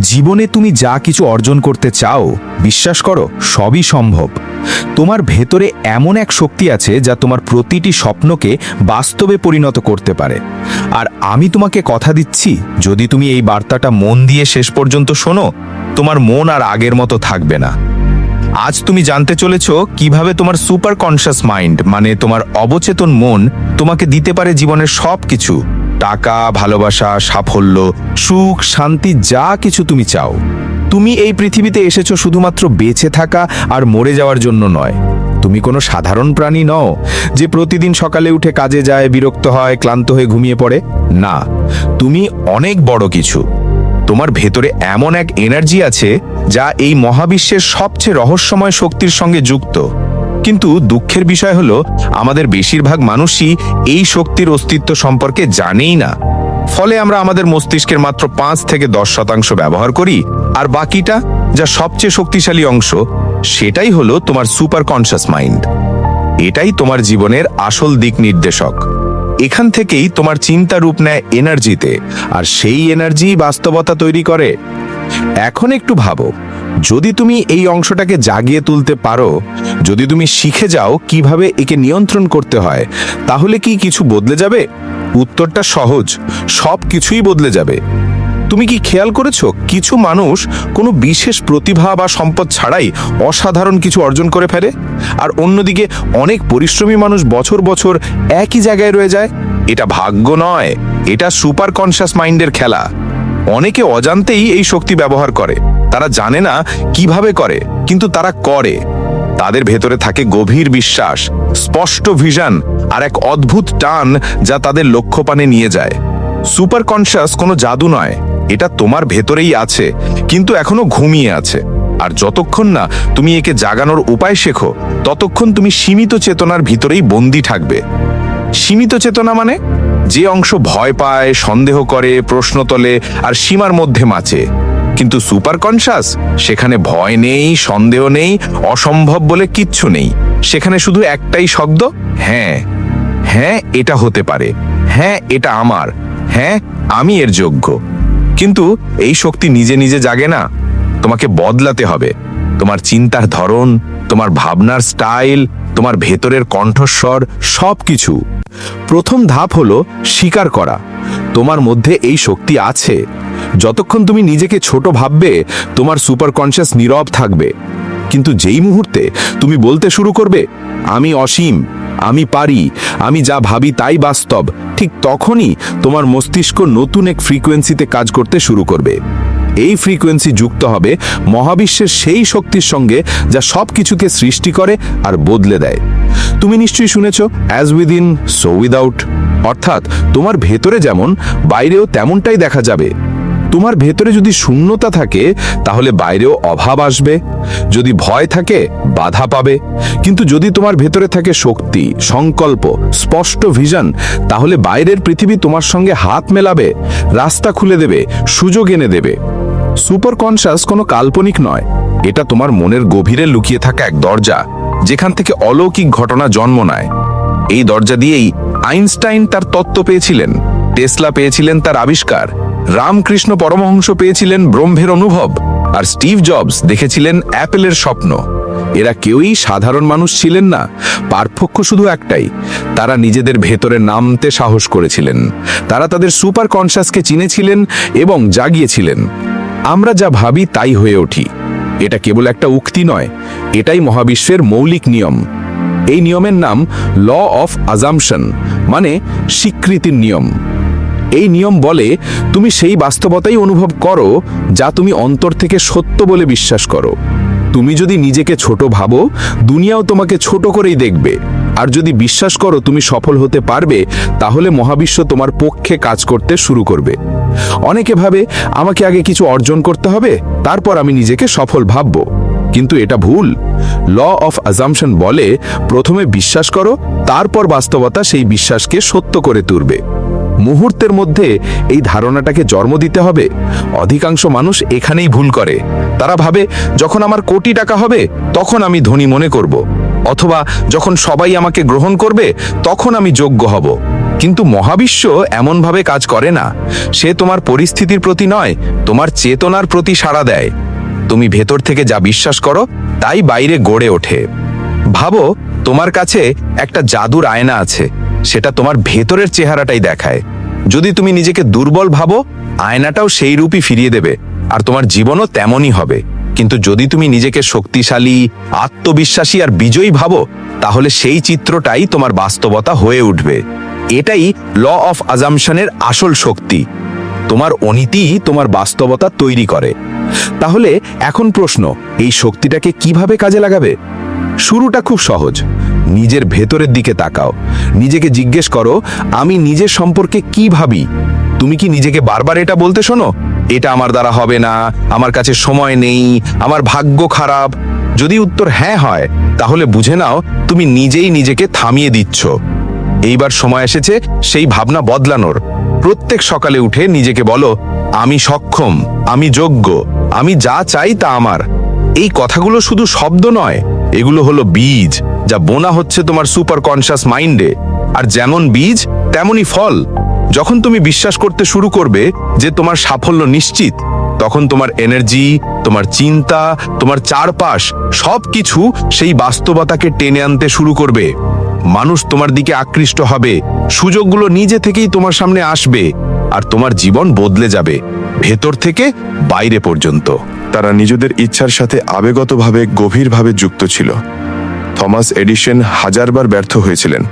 জীবনে তুমি যা কিছু অর্জন করতে চাও, বিশ্বাস করো, সবই সম্ভব। তোমার ভেতরে এমন এক শক্তি আছে যা তোমার প্রতিটি স্বপ্নকে বাস্তবে পরিণত করতে পারে। আর আমি তোমাকে কথা দিচ্ছি, যদি তুমি এই বার্তাটা মন দিয়ে শেষ পর্যন্ত শোনো, তোমার মন আর আগের মতো থাকবে না। আজ তুমি জানতে চলেছ কীভাবে তোমার সুপার কনশাস মাইন্ড মানে তোমার অবচেতন মন, তোমাকে দিতে পারে জীবনের সব কিছু টাকা, ভালোবাসা, সাফল্য, সুখ, শান্তি, যা কিছু তুমি চাও। তুমি এই পৃথিবীতে এসেছ শুধুমাত্র বেঁচে থাকা আর মরে যাওয়ার জন্য নয়। তুমি কোনো সাধারণ প্রাণী নও যে প্রতিদিন সকালে উঠে কাজে যায়, বিরক্ত হয়, ক্লান্ত হয়ে ঘুমিয়ে পড়ে। না, তুমি অনেক বড় কিছু। তোমার ভেতরে এমন এক এনার্জি আছে যা এই মহাবিশ্বের সবচেয়ে রহস্যময় শক্তির সঙ্গে যুক্ত। কিন্তু দুঃখের বিষয় হলো, আমাদের বেশিরভাগ মানুষই এই শক্তির অস্তিত্ব সম্পর্কে জানেই না। ফলে আমরা আমাদের মস্তিষ্কের মাত্র পাঁচ থেকে দশ শতাংশ ব্যবহার করি, আর বাকিটা, যা সবচেয়ে শক্তিশালী অংশ, সেটাই হলো তোমার সুপার কনশাস মাইন্ড। এটাই তোমার জীবনের আসল দিক নির্দেশক। এখান থেকেই তোমার চিন্তা রূপ নেয় এনার্জিতে, আর সেই এনার্জি বাস্তবতা তৈরি করে। এখন একটু ভাবো যদি তুমি এই অংশটাকে জাগিয়ে তুলতে পারো, যদি তুমি শিখে যাও কীভাবে একে নিয়ন্ত্রণ করতে হয়, তাহলে কি কিছু বদলে যাবে? উত্তরটা সহজ, সব কিছুই বদলে যাবে। তুমি কি খেয়াল করেছ, কিছু মানুষ কোনো বিশেষ প্রতিভা বা সম্পদ ছাড়াই অসাধারণ কিছু অর্জন করে ফেলে? আর অন্যদিকে অনেক পরিশ্রমী মানুষ বছর বছর একই জায়গায় রয়ে যায়? এটা ভাগ্য নয়, এটা সুপার কনশাস মাইন্ডের খেলা। অনেকে অজান্তেই এই শক্তি ব্যবহার করে। তারা জানে না কীভাবে করে, কিন্তু তারা করে। তাদের ভেতরে থাকে গভীর বিশ্বাস, স্পষ্ট ভিশন আর এক অদ্ভুত টান যা তাদের লক্ষ্যপানে নিয়ে যায়। সুপার কনশাস কোনো জাদু নয়, এটা তোমার ভেতরেই আছে, কিন্তু এখনও ঘুমিয়ে আছে। আর যতক্ষণ না তুমি একে জাগানোর উপায় শেখো, ততক্ষণ তুমি সীমিত চেতনার ভিতরেই বন্দি থাকবে। সীমিত চেতনা মানে? যে অংশ ভয় পায়, সন্দেহ করে, প্রশ্ন তোলে আর সীমার মধ্যে মাচে কিন্তু সুপার কনসাস, সেখানে ভয় নেই, সন্দেহ নেই, অসম্ভব বলে কিচ্ছু নেই। সেখানে শুধু একটাই শব্দ হ্যাঁ হ্যাঁ এটা হতে পারে। হ্যাঁ এটা আমার। হ্যাঁ আমি এর যোগ্য। কিন্তু এই শক্তি নিজে নিজে জাগে না। তোমাকে বদলাতে হবে। তোমার চিন্তার ধরন, তোমার ভাবনার স্টাইল তোমার ভেতরের কণ্ঠস্বর সব কিছু প্রথম ধাপ হলো স্বীকার করা। তোমার মধ্যে এই শক্তি আছে। যতক্ষণ তুমি নিজেকে ছোট ভাববে, তোমার সুপার কনসিয়াস নীরব থাকবে। কিন্তু যেই মুহূর্তে তুমি বলতে শুরু করবে, আমি অসীম, আমি পারি, আমি যা ভাবি তাই বাস্তব, ঠিক তখনই তোমার মস্তিষ্ক নতুন এক ফ্রিকোয়েন্সিতে কাজ করতে শুরু করবে। এই ফ্রিকোয়েন্সি যুক্ত হবে মহাবিশ্বের সেই শক্তির সঙ্গে যা সব কিছুকে সৃষ্টি করে আর বদলে দেয়। তুমি নিশ্চয়ই শুনেছ অ্যাজ উইদিন সো উইদাউট অর্থাৎ তোমার ভেতরে যেমন, বাইরেও তেমনটাই দেখা যাবে। তোমার ভেতরে যদি শূন্যতা থাকে, তাহলে বাইরেও অভাব আসবে। যদি ভয় থাকে, বাধা পাবে। কিন্তু যদি তোমার ভেতরে থাকে শক্তি, সংকল্প, স্পষ্ট ভিশন তাহলে বাইরের পৃথিবী তোমার সঙ্গে হাত মেলাবে, রাস্তা খুলে দেবে, সুযোগ এনে দেবে। সুপার কনশাস কোনো কাল্পনিক নয়। এটা তোমার মনের গভীরে লুকিয়ে থাকা এক দরজা, যেখান থেকে অলৌকিক ঘটনা জন্ম নেয়। এই দরজা দিয়েই আইনস্টাইন তার তত্ত্ব পেয়েছিলেন, টেসলা পেয়েছিলেন তার আবিষ্কার, রামকৃষ্ণ পরমহংস পেয়েছিলেন ব্রহ্মের অনুভব, আর স্টিভ জবস দেখেছিলেন অ্যাপেলের স্বপ্ন। এরা কেউই সাধারণ মানুষ ছিলেন না, পার্থক্য শুধু একটাই, তারা নিজেদের ভেতরে নামতে সাহস করেছিলেন। তারা তাদের সুপার কনশাসকে চিনেছিলেন এবং জাগিয়েছিলেন। আমরা যা ভাবি তাই হয়ে উঠি। এটা কেবল একটা উক্তি নয়, এটাই মহাবিশ্বের মৌলিক নিয়ম। এই নিয়মের নাম ল অফ আজামশন মানে স্বীকৃতির নিয়ম। এই নিয়ম বলে তুমি সেই বাস্তবতাই অনুভব করো যা তুমি অন্তর থেকে সত্য বলে বিশ্বাস করো। তুমি যদি নিজেকে ছোট ভাবো, দুনিয়াও তোমাকে ছোট করেই দেখবে। আর যদি বিশ্বাস করো তুমি সফল হতে পারবে, তাহলে মহাবিশ্ব তোমার পক্ষে কাজ করতে শুরু করবে। অনেকে ভাবে, আমাকে আগে কিছু অর্জন করতে হবে, তারপর আমি নিজেকে সফল ভাবব। কিন্তু এটা ভুল। ল অফ আজামশন বলে, প্রথমে বিশ্বাস করো, তারপর বাস্তবতা সেই বিশ্বাসকে সত্য করে তুলবে। মুহূর্তের মধ্যে এই ধারণাটাকে জন্ম দিতে হবে। অধিকাংশ মানুষ এখানেই ভুল করে। তারা ভাবে, যখন আমার কোটি টাকা হবে, তখন আমি ধনী মনে করব। অথবা, যখন সবাই আমাকে গ্রহণ করবে, তখন আমি যোগ্য হব। কিন্তু মহাবিশ্ব এমনভাবে কাজ করে না। সে তোমার পরিস্থিতির প্রতি নয়, তোমার চেতনার প্রতি সাড়া দেয়। তুমি ভেতর থেকে যা বিশ্বাস করো, তাই বাইরে গড়ে ওঠে। ভাবো, তোমার কাছে একটা জাদুর আয়না আছে। সেটা তোমার ভেতরের চেহারাটাই দেখায়। যদি তুমি নিজেকে দুর্বল ভাবো, আয়নাটাও সেই রূপই ফিরিয়ে দেবে, আর তোমার জীবনও তেমনই হবে। কিন্তু যদি তুমি নিজেকে শক্তিশালী, আত্মবিশ্বাসী আর বিজয়ী ভাবো, তাহলে সেই চিত্রটাই তোমার বাস্তবতা হয়ে উঠবে। এটাই ল অফ আজামশনের আসল শক্তি। তোমার অনীতি তোমার বাস্তবতা তৈরি করে। তাহলে এখন প্রশ্ন, এই শক্তিটাকে কীভাবে কাজে লাগাবে? শুরুটা খুব সহজ। নিজের ভেতরের দিকে তাকাও। নিজেকে জিজ্ঞেস করো, আমি নিজের সম্পর্কে কি ভাবি? তুমি কি নিজেকে বারবার এটা বলতে শোনো? এটা আমার দ্বারা হবে না, আমার কাছে সময় নেই, আমার ভাগ্য খারাপ। যদি উত্তর হ্যাঁ হয়, তাহলে বুঝে নাও, তুমি নিজেই নিজেকে থামিয়ে দিচ্ছ। এইবার সময় এসেছে, সেই ভাবনা বদলানোর। প্রত্যেক সকালে উঠে নিজেকে বলো, আমি সক্ষম, আমি যোগ্য, আমি যা চাই তা আমার। এই কথাগুলো শুধু শব্দ নয় এগুলো হলো বীজ, যা বোনা হচ্ছে তোমার সুপার কনশাস মাইন্ডে। আর যেমন বীজ, তেমনই ফল। যখন তুমি বিশ্বাস করতে শুরু করবে যে তোমার সাফল্য নিশ্চিত, তখন তোমার এনার্জি তোমার চিন্তা, তোমার চারপাশ, সবকিছু সেই বাস্তবতাকে টেনে আনতে শুরু করবে। মানুষ তোমার দিকে আকৃষ্ট হবে, সুযোগগুলো নিজে থেকেই তোমার সামনে আসবে, আর তোমার জীবন বদলে যাবে, ভেতর থেকে বাইরে পর্যন্ত। তারা নিজেদের ইচ্ছার সাথে আবেগতভাবে, গভীরভাবে যুক্ত ছিল। থমাস এডিশন হাজারবার ব্যর্থ হয়েছিলেন,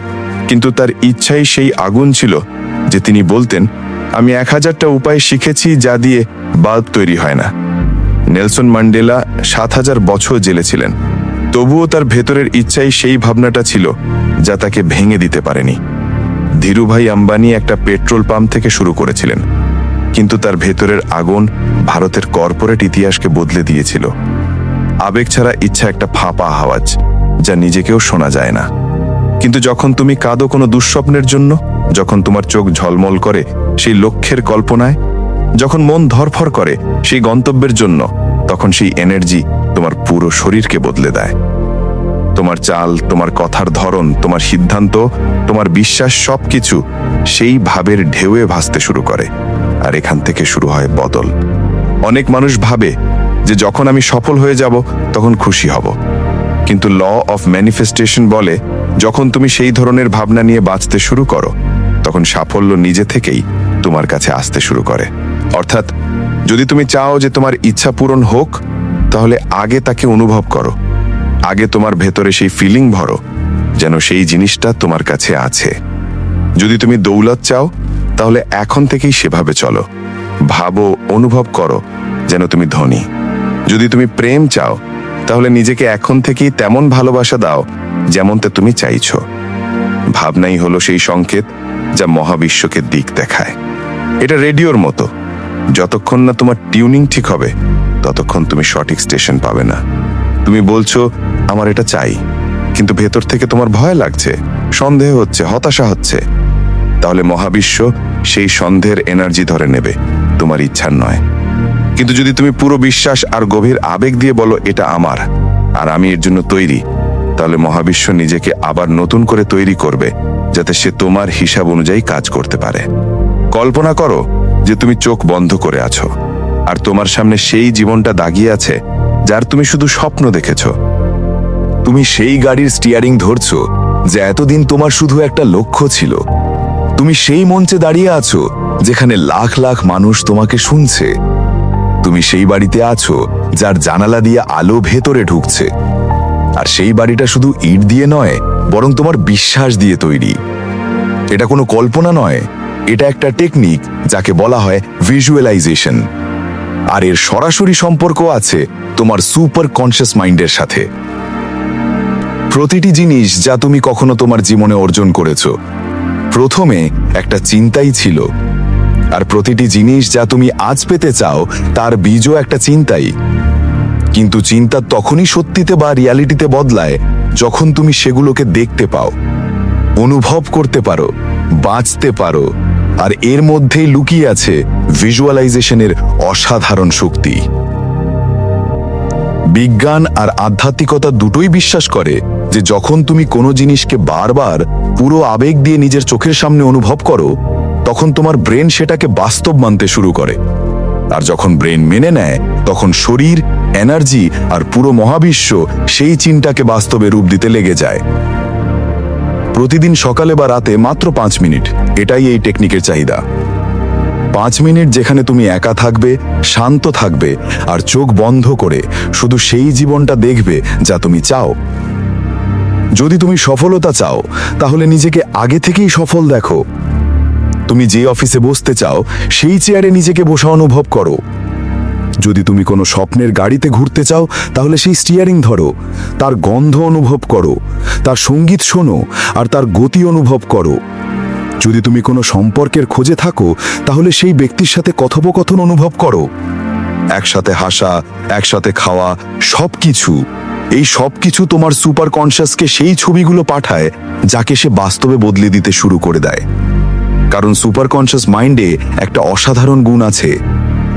কিন্তু তার ইচ্ছাই সেই আগুন ছিল যে তিনি বলতেন, আমি এক হাজারটা উপায় শিখেছি যা দিয়ে বাল্ব তৈরি হয় না। নেলসন ম্যান্ডেলা সাত হাজার বছর জেলে ছিলেন। তবুও তার ভেতরের ইচ্ছাই সেই ভাবনাটা ছিল যা তাকে ভেঙে দিতে পারেনি। ধীরুভাই আম্বানি একটা পেট্রোল পাম্প থেকে শুরু করেছিলেন। কিন্তু তার ভেতরের আগুন ভারতের কর্পোরেট ইতিহাসকে বদলে দিয়েছিল। আবেগ ছাড়া ইচ্ছা একটা ফাঁপা আওয়াজ, যা নিজেকেও শোনা যায় না। কিন্তু যখন তুমি কাঁদো কোনো দুঃস্বপ্নের জন্য, যখন তোমার চোখ ঝলমল করে সেই লক্ষ্যের কল্পনায়, যখন মন ধরফর করে সেই গন্তব্যের জন্য, তখন সেই এনার্জি তোমার পুরো শরীরকে বদলে দেয়। তোমার চাল, তোমার কথার ধরন, তোমার সিদ্ধান্ত, তোমার বিশ্বাস সবকিছু সেই ভাবের ঢেউয়ে ভাসতে শুরু করে। আর এখান থেকে শুরু হয় বদল। অনেক মানুষ ভাবে যে যখন আমি সফল হয়ে যাব, তখন খুশি হব। কিন্তু ল অফ ম্যানিফেস্টেশন বলে, যখন তুমি সেই ধরনের ভাবনা নিয়ে বাঁচতে শুরু করো, তখন সাফল্য নিজে থেকেই তোমার কাছে আসতে শুরু করে। অর্থাৎ, যদি তুমি চাও যে তোমার ইচ্ছা পূরণ হোক, তাহলে আগে তাকে অনুভব করো। আগে তোমার ভেতরে সেই ফিলিং ভরো, যেন সেই জিনিসটা তোমার কাছে আছে। যদি তুমি দৌলত চাও তাহলে এখন থেকেই সেভাবে চলো। ভাবো, অনুভব করো যেন তুমি ধনী। যদি তুমি প্রেম চাও, তাহলে নিজেকে এখন থেকেই তেমন ভালোবাসা দাও যেমনটা তুমি চাইছ। ভাবনাই হলো সেই সংকেত যা মহাবিশ্বকে দিক দেখায়। এটা রেডিওর মতো। যতক্ষণ না তোমার টিউনিং ঠিক হবে, ততক্ষণ তুমি সঠিক স্টেশন পাবে না। তুমি বলছো, আমার এটা চাই। কিন্তু ভেতর থেকে তোমার ভয় লাগছে, সন্দেহ হচ্ছে, হতাশা হচ্ছে। তাহলে মহাবিশ্ব সেই সন্দেহের এনার্জি ধরে নেবে। তোমার ইচ্ছার নয়। কিন্তু যদি তুমি পুরো বিশ্বাস আর গভীর আবেগ দিয়ে বলো, এটা আমার আর আমি এর জন্য তৈরি, তাহলে মহাবিশ্ব নিজেকে আবার নতুন করে তৈরি করবে, যাতে সে তোমার হিসাব অনুযায়ী কাজ করতে পারে। কল্পনা করো যে তুমি চোখ বন্ধ করে আছো আর তোমার সামনে সেই জীবনটা দাগিয়ে আছে, যার তুমি শুধু স্বপ্ন দেখেছ। তুমি সেই গাড়ির স্টিয়ারিং ধরছো, যে এতদিন তোমার শুধু একটা লক্ষ্য ছিল তুমি সেই মঞ্চে দাঁড়িয়ে আছো যেখানে লাখ লাখ মানুষ তোমাকে শুনছে। তুমি সেই বাড়িতে আছো যার জানালা দিয়ে আলো ভেতরে ঢুকছে। আর সেই বাড়িটা শুধু ইট দিয়ে নয়, বরং তোমার বিশ্বাস দিয়ে তৈরি। এটা কোনো কল্পনা নয়, এটা একটা টেকনিক যাকে বলা হয় ভিজুয়ালাইজেশন। আর এর সরাসরি সম্পর্ক আছে তোমার সুপার কনসিয়াস মাইন্ডের সাথে। প্রতিটি জিনিস যা তুমি কখনো তোমার জীবনে অর্জন করেছ প্রথমে একটা চিন্তাই ছিল। আর প্রতিটি জিনিস যা তুমি আজ পেতে চাও, তার বীজও একটা চিন্তাই। কিন্তু চিন্তা তখনই সত্যিতে বা রিয়ালিটিতে বদলায়, যখন তুমি সেগুলোকে দেখতে পাও, অনুভব করতে পারো, বাঁচতে পারো, আর এর মধ্যেই লুকিয়ে আছে ভিজুয়ালাইজেশনের অসাধারণ শক্তি। বিজ্ঞান আর আধ্যাত্মিকতা দুটোই বিশ্বাস করে যে যখন তুমি কোনো জিনিসকে বারবার পুরো আবেগ দিয়ে নিজের চোখের সামনে অনুভব করো, তখন তোমার ব্রেন সেটাকে বাস্তব মানতে শুরু করে। আর যখন ব্রেন মেনে নেয়, তখন শরীর, এনার্জি আর পুরো মহাবিশ্ব সেই চিন্তাকে বাস্তবে রূপ দিতে লেগে যায়। প্রতিদিন সকালে বা রাতে মাত্র পাঁচ মিনিট, এটাই এই টেকনিকের চাহিদা। পাঁচ মিনিট যেখানে তুমি একা থাকবে, শান্ত থাকবে আর চোখ বন্ধ করে শুধু সেই জীবনটা দেখবে যা তুমি চাও। যদি তুমি সফলতা চাও, তাহলে নিজেকে আগে থেকেই সফল দেখো। তুমি যে অফিসে বসতে চাও, সেই চেয়ারে নিজেকে বসা অনুভব করো। যদি তুমি কোনো স্বপ্নের গাড়িতে ঘুরতে চাও, তাহলে সেই স্টিয়ারিং ধরো। তার গন্ধ অনুভব করো, তার সংগীত শোনো, আর তার গতি অনুভব করো। যদি তুমি কোনো সম্পর্কের খোঁজে থাকো, তাহলে সেই ব্যক্তির সাথে কথোপকথন অনুভব করো। একসাথে হাসা, একসাথে খাওয়া সব কিছু এই সব কিছু তোমার সুপার কনসিয়াসকে সেই ছবিগুলো পাঠায়, যাকে সে বাস্তবে বদলে দিতে শুরু করে দেয়। কারণ সুপার কনসিয়াস মাইন্ডে একটা অসাধারণ গুণ আছে।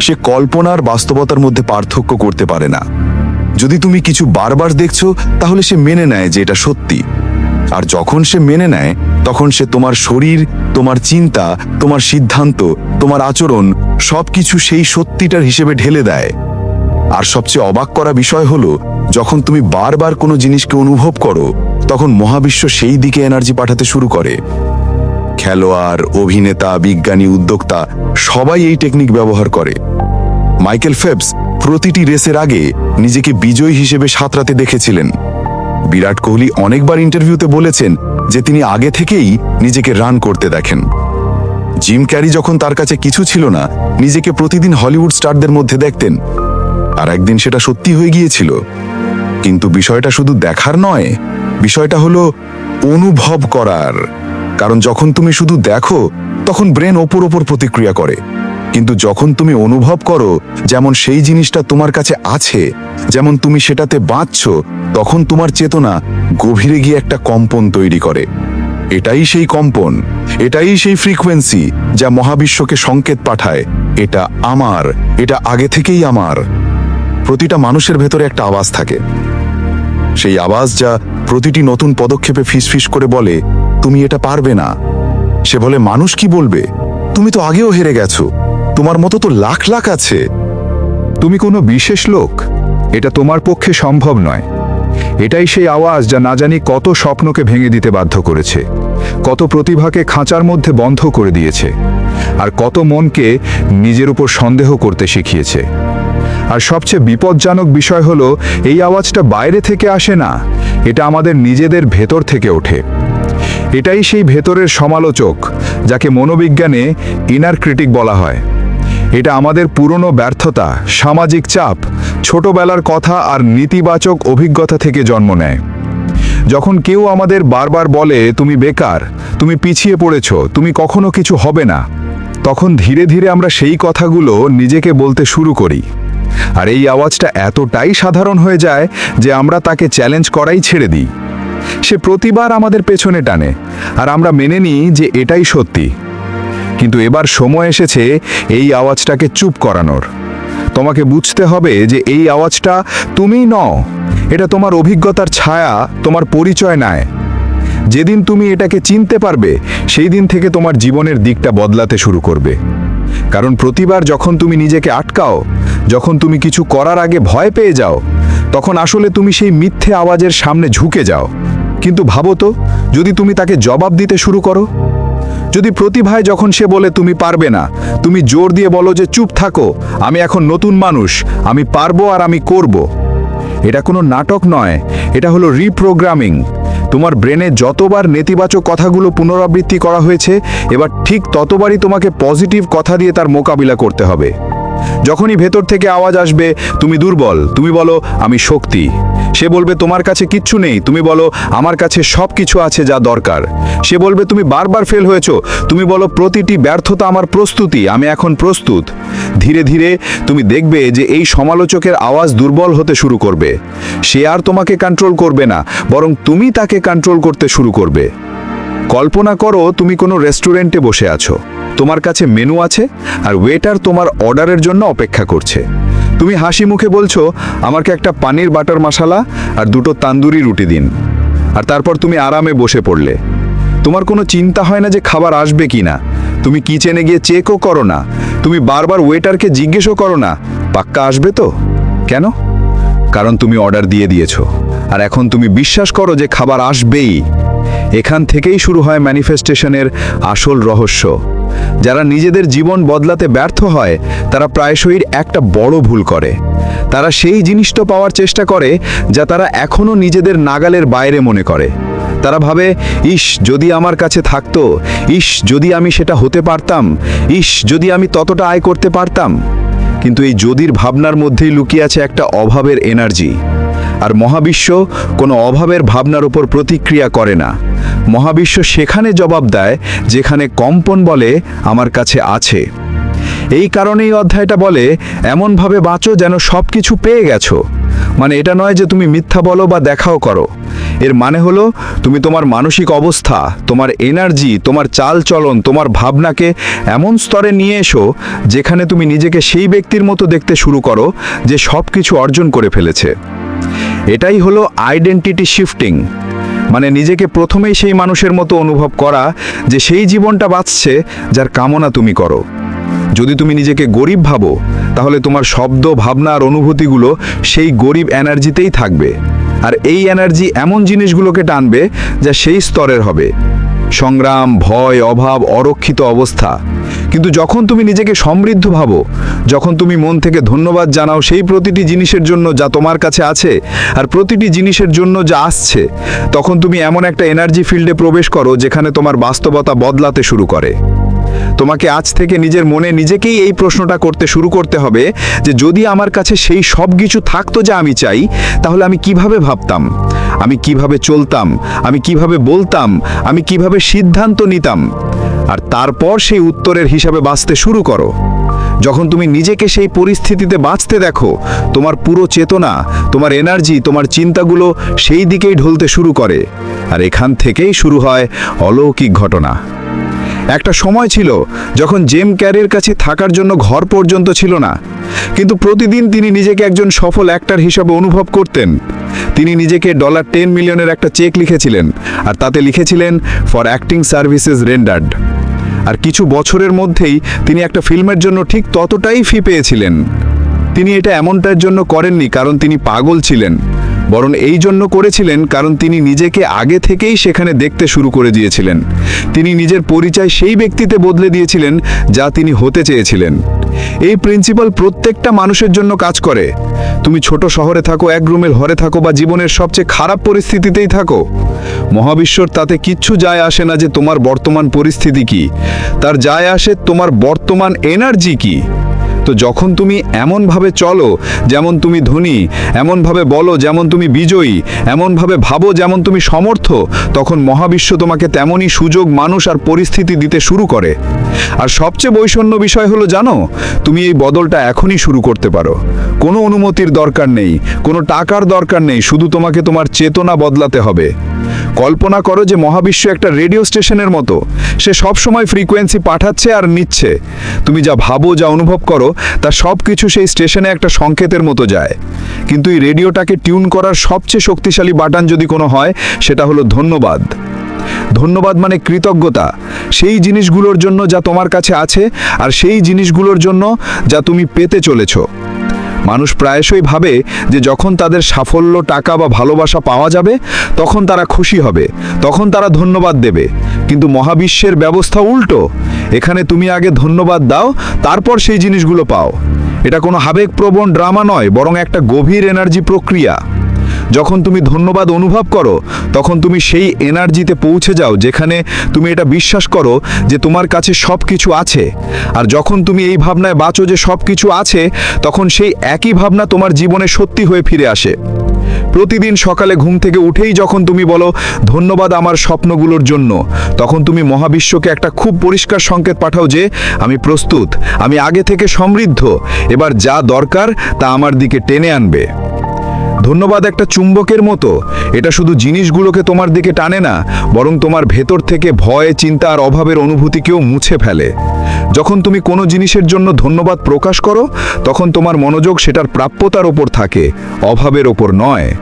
সে কল্পনার বাস্তবতার মধ্যে পার্থক্য করতে পারে না। যদি তুমি কিছু বারবার দেখছ, তাহলে সে মেনে নেয় যে এটা সত্যি। আর যখন সে মেনে নেয়, তখন সে তোমার শরীর, তোমার চিন্তা, তোমার সিদ্ধান্ত, তোমার আচরণ, সবকিছু সেই সত্যিটার হিসেবে ঢেলে দেয়। আর সবচেয়ে অবাক করা বিষয় হলো, যখন তুমি বারবার কোনো জিনিসকে অনুভব করো, তখন মহাবিশ্ব সেই দিকে এনার্জি পাঠাতে শুরু করে। খেলোয়াড়, অভিনেতা, বিজ্ঞানী, উদ্যোক্তা, সবাই এই টেকনিক ব্যবহার করে। মাইকেল ফেবস প্রতিটি রেসের আগে নিজেকে বিজয়ী হিসেবে সাঁতরাতে দেখেছিলেন। বিরাট কোহলি অনেকবার ইন্টারভিউতে বলেছেন যে তিনি আগে থেকেই নিজেকে রান করতে দেখেন। জিম ক্যারি যখন তার কাছে কিছু ছিল না, নিজেকে প্রতিদিন হলিউড স্টারদের মধ্যে দেখতেন। আর একদিন সেটা সত্যি হয়ে গিয়েছিল। কিন্তু বিষয়টা শুধু দেখার নয়, বিষয়টা হলো অনুভব করার। কারণ যখন তুমি শুধু দেখো, তখন ব্রেন ওপর ওপর প্রতিক্রিয়া করে। কিন্তু যখন তুমি অনুভব করো, যেমন সেই জিনিসটা তোমার কাছে আছে, যেমন তুমি সেটাতে বাঁচছ, তখন তোমার চেতনা গভীরে গিয়ে একটা কম্পন তৈরি করে। এটাই সেই কম্পন, এটাই সেই ফ্রিকোয়েন্সি যা মহাবিশ্বকে সংকেত পাঠায়। এটা আমার, এটা আগে থেকেই আমার। প্রতিটা মানুষের ভেতরে একটা আওয়াজ থাকে। সেই আওয়াজ যা প্রতিটি নতুন পদক্ষেপে ফিসফিস করে বলে, তুমি এটা পারবে না। সে বলে, মানুষ কি বলবে? তুমি তো আগেও হেরে গেছো। তোমার মতো তো লাখ লাখ আছে। তুমি কোনো বিশেষ লোক। এটা তোমার পক্ষে সম্ভব নয়। এটাই সেই আওয়াজ যা না জানি কত স্বপ্নকে ভেঙে দিতে বাধ্য করেছে, কত প্রতিভাকে খাঁচার মধ্যে বন্ধ করে দিয়েছে, আর কত মনকে নিজের উপর সন্দেহ করতে শিখিয়েছে। আর সবচেয়ে বিপজ্জনক বিষয় হলো, এই আওয়াজটা বাইরে থেকে আসে না, এটা আমাদের নিজেদের ভেতর থেকে ওঠে। এটাই সেই ভেতরের সমালোচক, যাকে মনোবিজ্ঞানে ইনার ক্রিটিক বলা হয়। এটা আমাদের পুরনো ব্যর্থতা, সামাজিক চাপ, ছোটবেলার কথা আর নেতিবাচক অভিজ্ঞতা থেকে জন্ম নেয়। যখন কেউ আমাদের বারবার বলে, তুমি বেকার, তুমি পিছিয়ে পড়েছ, তুমি কখনো কিছু হবে না, তখন ধীরে ধীরে আমরা সেই কথাগুলো নিজেকে বলতে শুরু করি। আর এই আওয়াজটা এতটাই সাধারণ হয়ে যায় যে আমরা তাকে চ্যালেঞ্জ করাই ছেড়ে দিই। সে প্রতিবার আমাদের পেছনে টানে, আর আমরা মেনে নিই যে এটাই সত্যি। কিন্তু এবার সময় এসেছে এই আওয়াজটাকে চুপ করানোর। তোমাকে বুঝতে হবে যে এই আওয়াজটা তুমিই নও, এটা তোমার অভিজ্ঞতার ছায়া, তোমার পরিচয় নয়। যেদিন তুমি এটাকে চিনতে পারবে, সেই দিন থেকে তোমার জীবনের দিকটা বদলাতে শুরু করবে। কারণ প্রতিবার যখন তুমি নিজেকে আটকাও, যখন তুমি কিছু করার আগে ভয় পেয়ে যাও, তখন আসলে তুমি সেই মিথ্যে আওয়াজের সামনে ঝুঁকে যাও। কিন্তু ভাবো তো, যদি তুমি তাকে জবাব দিতে শুরু করো? যদি প্রতিভায় যখন সে বলে, তুমি পারবে না, তুমি জোর দিয়ে বলো যে চুপ থাকো, আমি এখন নতুন মানুষ, আমি পারব আর আমি করব, এটা কোনো নাটক নয়, এটা হলো রিপ্রোগ্রামিং তোমার ব্রেনে যতবার নেতিবাচক কথাগুলো পুনরাবৃত্তি করা হয়েছে, এবার ঠিক ততবারই তোমাকে পজিটিভ কথা দিয়ে তার মোকাবিলা করতে হবে। যখনই ভেতর থেকে আওয়াজ আসবে, তুমি দুর্বল। তুমি বলো, আমি শক্তি। সে বলবে, তোমার কাছে কিচ্ছু নেই। তুমি বলো, আমার কাছে সব কিছু আছে যা দরকার। সে বলবে, তুমি বারবার ফেল হয়েছো। তুমি বলো, প্রতিটি ব্যর্থতা আমার প্রস্তুতি, আমি এখন প্রস্তুত। ধীরে ধীরে তুমি দেখবে যে এই সমালোচকের আওয়াজ দুর্বল হতে শুরু করবে। সে আর তোমাকে কন্ট্রোল করবে না, বরং তুমি তাকে কন্ট্রোল করতে শুরু করবে। কল্পনা করো তুমি কোনো রেস্টুরেন্টে বসে আছো। তোমার কাছে মেনু আছে আর ওয়েটার তোমার অর্ডারের জন্য অপেক্ষা করছে। তুমি হাসি মুখে বলছো, আমাকে একটা পানির বাটার মশালা আর দুটো তান্দুরি রুটি দিন। আর তারপর তুমি আরামে বসে পড়লে। তোমার কোনো চিন্তা হয় না যে খাবার আসবে কি না। তুমি কিচেনে গিয়ে চেকও করো না। তুমি বারবার ওয়েটারকে জিজ্ঞেসও করো না, পাক্কা আসবে তো? কেন? কারণ তুমি অর্ডার দিয়ে দিয়েছ। আর এখন তুমি বিশ্বাস করো যে খাবার আসবেই। এখান থেকেই শুরু হয় ম্যানিফেস্টেশনের আসল রহস্য। যারা নিজেদের জীবন বদলাতে ব্যর্থ হয়, তারা প্রায়শই একটা বড় ভুল করে। তারা সেই জিনিসটা পাওয়ার চেষ্টা করে, যা তারা এখনও নিজেদের নাগালের বাইরে মনে করে। তারা ভাবে, ইস, যদি আমার কাছে থাকতো, ইস, যদি আমি সেটা হতে পারতাম, ইস, যদি আমি ততটা আয় করতে পারতাম। কিন্তু এই যদির ভাবনার মধ্যেই লুকিয়ে আছে একটা অভাবের এনার্জি। আর মহাবিশ্ব কোনো অভাবের ভাবনার উপর প্রতিক্রিয়া করে না। মহাবিশ্ব সেখানে জবাব দেয়, যেখানে কম্পন বলে আমার কাছে আছে। এই কারণেই অধ্যায়টা বলে, এমনভাবে বাঁচো যেন সব কিছু পেয়ে গেছো। মানে এটা নয় যে তুমি মিথ্যা বলো বা দেখাও করো। এর মানে হলো, তুমি তোমার মানসিক অবস্থা, তোমার এনার্জি, তোমার চাল চলন, তোমার ভাবনাকে এমন স্তরে নিয়ে এসো, যেখানে তুমি নিজেকে সেই ব্যক্তির মতো দেখতে শুরু করো, যে সব কিছু অর্জন করে ফেলেছে। এটাই হলো আইডেন্টিটি শিফটিং মানে নিজেকে প্রথমেই সেই মানুষের মতো অনুভব করা যে সেই জীবনটা বাঁচছে যার কামনা তুমি করো। যদি তুমি নিজেকে গরিব ভাবো, তাহলে তোমার শব্দ, ভাবনা আর অনুভূতিগুলো সেই গরিব এনার্জিতেই থাকবে। আর এই এনার্জি এমন জিনিসগুলোকে টানবে যা সেই স্তরের হবে। সংগ্রাম, ভয়, অভাব, অরক্ষিত অবস্থা। কিন্তু যখন তুমি নিজেকে সমৃদ্ধ ভাবো, যখন তুমি মন থেকে ধন্যবাদ জানাও সেই প্রতিটি জিনিসের জন্য যা তোমার কাছে আছে আর প্রতিটি জিনিসের জন্য যা আসছে, তখন তুমি এমন একটা এনার্জি ফিল্ডে প্রবেশ করো যেখানে তোমার বাস্তবতা বদলাতে শুরু করে। তোমাকে আজ থেকে নিজের মনে নিজেকেই এই প্রশ্নটা করতে শুরু করতে হবে যে যদি আমার কাছে সেই সব কিছু থাকতো যা আমি চাই, তাহলে আমি কীভাবে ভাবতাম? আমি কীভাবে চলতাম? আমি কীভাবে বলতাম? আমি কীভাবে সিদ্ধান্ত নিতাম? আর তারপর সেই উত্তরের হিসাবে বাঁচতে শুরু করো। যখন তুমি নিজেকে সেই পরিস্থিতিতে বাঁচতে দেখো, তোমার পুরো চেতনা, তোমার এনার্জি তোমার চিন্তাগুলো সেই দিকেই ঢলতে শুরু করে। আর এখান থেকেই শুরু হয় অলৌকিক ঘটনা। একটা সময় ছিল যখন জেম ক্যারের কাছে থাকার জন্য ঘর পর্যন্ত ছিল না। কিন্তু প্রতিদিন তিনি নিজেকে একজন সফল অ্যাক্টার হিসাবে অনুভব করতেন। তিনি নিজেকে ডলার টেন মিলিয়নের একটা চেক লিখেছিলেন, আর তাতে লিখেছিলেন ফর অ্যাক্টিং সার্ভিসেস রেন্ডার্ড আর কিছু বছরের মধ্যেই তিনি একটা ফিল্মের জন্য ঠিক ততটাই ফি পেয়েছিলেন। তিনি এটা এমনটার জন্য করেননি কারণ তিনি পাগল ছিলেন। বরং এই জন্য করেছিলেন কারণ তিনি নিজেকে আগে থেকেই সেখানে দেখতে শুরু করে দিয়েছিলেন। তিনি নিজের পরিচয় সেই ব্যক্তিতে বদলে দিয়েছিলেন যা তিনি হতে চেয়েছিলেন। এই প্রিন্সিপাল প্রত্যেকটা মানুষের জন্য কাজ করে। তুমি ছোট শহরে থাকো, এক রুমের ঘরে থাকো বা জীবনের সবচেয়ে খারাপ পরিস্থিতিতেই থাকো। মহাবিশ্বর তাতে কিচ্ছু যায় আসে না যে তোমার বর্তমান পরিস্থিতি কি। তার যায় আসে তোমার বর্তমান এনার্জি কি। তো যখন তুমি এমনভাবে চলো যেমন তুমি ধনী, এমনভাবে বলো যেমন তুমি বিজয়ী, এমনভাবে ভাবো যেমন তুমি সমর্থ, তখন মহাবিশ্ব তোমাকে তেমনই সুযোগ, মানুষ আর পরিস্থিতি দিতে শুরু করে। আর সবচেয়ে বৈষণ্য বিষয় হলো জানো, তুমি এই বদলটা এখনই শুরু করতে পারো। কোনো অনুমতির দরকার নেই, কোনো টাকার দরকার নেই, শুধু তোমাকে তোমার চেতনা বদলাতে হবে। কল্পনা করো যে মহাবিশ্ব একটা রেডিও স্টেশনের মতো। সে সব সময় ফ্রিকোয়েন্সি পাঠাচ্ছে আর নিচ্ছে। তুমি যা ভাবো, যা অনুভব করো, তা সব কিছু সেই স্টেশনে একটা সংকেতের মতো যায়। কিন্তু এই রেডিওটাকে টিউন করার সবচেয়ে শক্তিশালী বাটন যদি কোনো হয়, সেটা হলো ধন্যবাদ। ধন্যবাদ মানে কৃতজ্ঞতা। সেই জিনিসগুলোর জন্য যা তোমার কাছে আছে, আর সেই জিনিসগুলোর জন্য যা তুমি পেতে চলেছো। মানুষ প্রায়শই ভাবে যে যখন তাদের সাফল্য, টাকা বা ভালোবাসা পাওয়া যাবে, তখন তারা খুশি হবে, তখন তারা ধন্যবাদ দেবে। কিন্তু মহাবিশ্বের ব্যবস্থা উল্টো। এখানে তুমি আগে ধন্যবাদ দাও, তারপর সেই জিনিসগুলো পাও। এটা কোনো আবেগপ্রবণ ড্রামা নয়, বরং একটা গভীর এনার্জি প্রক্রিয়া। যখন তুমি ধন্যবাদ অনুভব করো, তখন তুমি সেই এনার্জিতে পৌঁছে যাও যেখানে তুমি এটা বিশ্বাস করো যে তোমার কাছে সব কিছু আছে। আর যখন তুমি এই ভাবনায় বাঁচো যে সব কিছু আছে, তখন সেই একই ভাবনা তোমার জীবনে সত্যি হয়ে ফিরে আসে। প্রতিদিন সকালে ঘুম থেকে উঠেই যখন তুমি বলো, ধন্যবাদ আমার স্বপ্নগুলোর জন্য, তখন তুমি মহাবিশ্বকে একটা খুব পরিষ্কার সংকেত পাঠাও যে, আমি প্রস্তুত, আমি আগে থেকে সমৃদ্ধ, এবার যা দরকার তা আমার দিকে টেনে আনবে। ধন্যবাদ একটা চুম্বকের মতো। এটা শুধু জিনিসগুলোকে তোমার দিকে টানে না, বরং তোমার ভেতর থেকে ভয়, চিন্তা আর অভাবের অনুভূতিকেও মুছে ফেলে। যখন তুমি কোনো জিনিসের জন্য ধন্যবাদ প্রকাশ করো, তখন তোমার মনোযোগ সেটার প্রাপ্যতার ওপর থাকে, অভাবের ওপর নয়।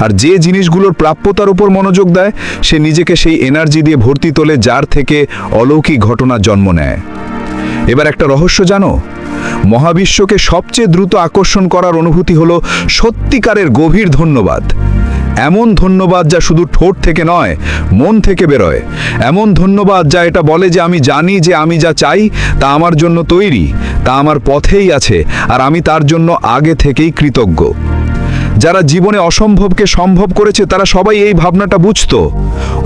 আর যে জিনিসগুলোর প্রাপ্যতার ওপর মনোযোগ দেয়, সে নিজেকে সেই এনার্জি দিয়ে ভর্তি তোলে, যার থেকে অলৌকিক ঘটনা জন্ম নেয়। এবার একটা রহস্য জানো? মহাবিশ্বকে সবচেয়ে দ্রুত আকর্ষণ করার অনুভূতি হলো সত্যিকারের গভীর ধন্যবাদ। এমন ধন্যবাদ যা শুধু ঠোঁট থেকে নয়, মন থেকে বেরোয়। এমন ধন্যবাদ যা এটা বলে যে আমি জানি যে আমি যা চাই তা আমার জন্য তৈরি, তা আমার পথেই আছে আর আমি তার জন্য আগে থেকেই কৃতজ্ঞ। যারা জীবনে অসম্ভবকে সম্ভব করেছে তারা সবাই এই ভাবনাটা বুঝতো।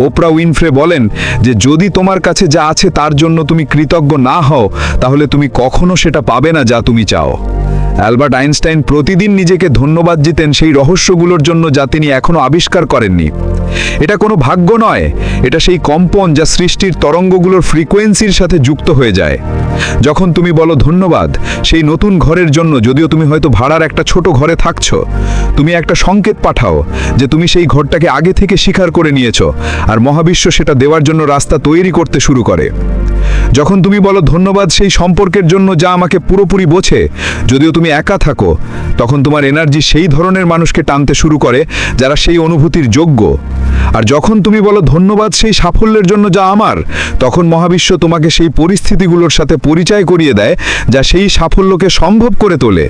ওপ্রা উইনফ্রে বলেন যে যদি তোমার কাছে যা আছে তার জন্য তুমি কৃতজ্ঞ না হও, তাহলে তুমি কখনো সেটা পাবে না যা তুমি চাও। অ্যালবার্ট আইনস্টাইন প্রতিদিন নিজেকে ধন্যবাদ জিতেন সেই রহস্যগুলোর জন্য যা তিনি এখনও আবিষ্কার করেননি। এটা কোনো ভাগ্য নয়। এটা সেই কম্পন যা সৃষ্টির তরঙ্গগুলোর ফ্রিকোয়েন্সির সাথে যুক্ত হয়ে যায়। যখন তুমি বলো ধন্যবাদ, সেই নতুন ঘরের জন্য যদিও তুমি হয়তো ভাড়ার একটা ছোট ঘরে থাকছ, তুমি একটা সংকেত পাঠাও যে তুমি সেই ঘরটাকে আগে থেকে স্বীকার করে নিয়েছো আর মহাবিশ্ব সেটা দেওয়ার জন্য রাস্তা তৈরি করতে শুরু করে। যখন তুমি বলো ধন্যবাদ সেই সম্পর্কের জন্য যা আমাকে পুরোপুরি বোঝে, যদিও তুমি একা থাকো তখন তোমার এনার্জি সেই ধরনের মানুষকে টানতে শুরু করে যারা সেই অনুভূতির যোগ্য। আর যখন তুমি বলো ধন্যবাদ সেই সাফল্যের জন্য যা আমার, তখন মহাবিশ্ব তোমাকে সেই পরিস্থিতিগুলোর সাথে পরিচয় করিয়ে দেয় যা সেই সাফল্যকে সম্ভব করে তোলে।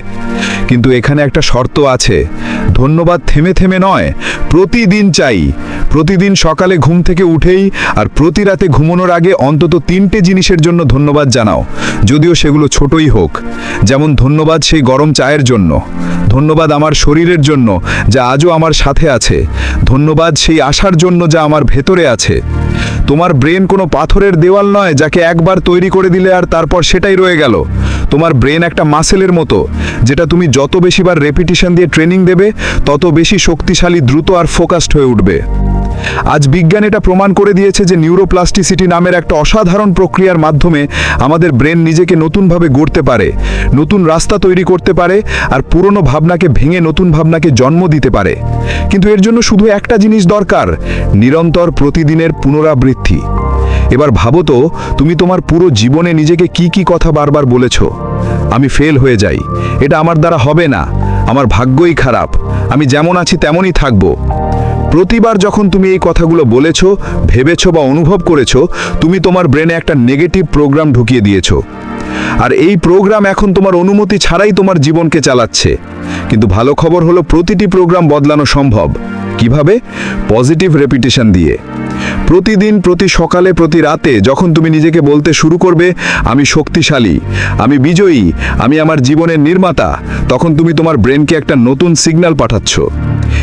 কিন্তু এখানে একটা শর্ত আছে, ধন্যবাদ থেমে থেমে নয়, প্রতিদিন চাই। প্রতিদিন সকালে ঘুম থেকে উঠেই আর প্রতি রাতে ঘুমানোর আগে অন্তত তিনটে জিনিসের জন্য ধন্যবাদ জানাও। যদিও সেগুলো ছোটই হোক। যেমন ধন্যবাদ সেই গরম চায়ের জন্য। ধন্যবাদ আমার শরীরের জন্য, যা আজও আমার সাথে আছে। ধন্যবাদ সেই আশার জন্য যা আমার ভেতরে আছে। তোমার ব্রেন কোনো পাথরের দেওয়াল নয় যাকে একবার তৈরি করে দিলে আর তারপর সেটাই রয়ে গেল। তোমার ব্রেন একটা মাসেলের মতো, যেটা তুমি যত বেশিবার রেপিটিশন দিয়ে ট্রেনিং দেবে, তত বেশি শক্তিশালী, দ্রুত আর ফোকাসড হয়ে উঠবে। আজ বিজ্ঞান এটা প্রমাণ করে দিয়েছে যে নিউরোপ্লাস্টিসিটি নামের একটা অসাধারণ প্রক্রিয়ার মাধ্যমে আমাদের ব্রেন নিজেকে নতুনভাবে গড়তে পারে, নতুন রাস্তা তৈরি করতে পারে আর পুরনো ভাবনাকে ভেঙে নতুন ভাবনাকে জন্ম দিতে পারে। কিন্তু এর জন্য শুধু একটা জিনিস দরকার, নিরন্তর প্রতিদিনের পুনরাবৃত্তি। এবার ভাবো তো, তুমি তোমার পুরো জীবনে নিজেকে কি কি কথা বারবার বলেছ? আমি ফেল হয়ে যাই, এটা আমার দ্বারা হবে না, আমার ভাগ্যই খারাপ, আমি যেমন আছি তেমনই থাকব। প্রতিবার যখন তুমি এই কথাগুলো বলেছ, ভেবেছ বা অনুভব করেছ, তুমি তোমার ব্রেনে একটা নেগেটিভ প্রোগ্রাম ঢুকিয়ে দিয়েছ। আর এই প্রোগ্রাম এখন তোমার অনুমতি ছাড়াই তোমার জীবনকে চালাচ্ছে। কিন্তু ভালো খবর হলো প্রতিটি প্রোগ্রাম বদলানো সম্ভব। কীভাবে? পজিটিভ রেপিটেশন দিয়ে। প্রতিদিন, প্রতি সকালে, প্রতি রাতে যখন তুমি নিজেকে বলতে শুরু করবে, আমি শক্তিশালী, আমি বিজয়ী, আমি আমার জীবনের নির্মাতা, তখন তুমি তোমার ব্রেনকে একটা নতুন সিগন্যাল পাঠাচ্ছ।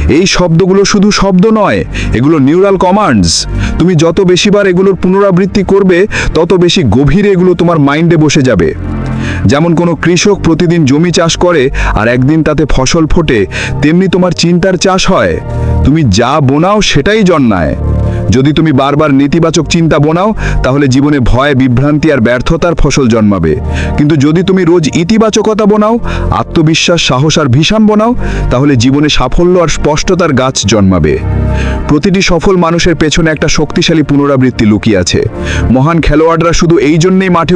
এই শব্দগুলো শুধু শব্দ নয়, এগুলো নিউরাল কমান্ডস। তুমি যত বেশিবার এগুলোর পুনরাবৃত্তি করবে, তত বেশি গভীরে এগুলো তোমার মাইন্ডে বসে যাবে। যেমন কোনো কৃষক প্রতিদিন জমি চাষ করে আর একদিন তাতে ফসল ফোটে, তেমনি তোমার চিন্তার চাষ হয়। তুমি যা বোনাও সেটাই জন্মায়। যদি তুমি বারবার নেতিবাচক চিন্তা বোনাও, তাহলে জীবনে ভয়, বিভ্রান্তি আর ব্যর্থতার ফসল জন্মাবে। কিন্তু যদি তুমি রোজ ইতিবাচকতা বোনাও, আত্মবিশ্বাস, সাহস আর ভীষণ বোনাও, তাহলে জীবনে সাফল্য আর স্পষ্টতার গাছ জন্মাবে। প্রতিটি সফল মানুষের পেছনে একটা শক্তিশালী পুনরাবৃত্তি লুকিয়ে আছে। মহান খেলোয়াড়রা শুধু এই জন্যেই মাঠে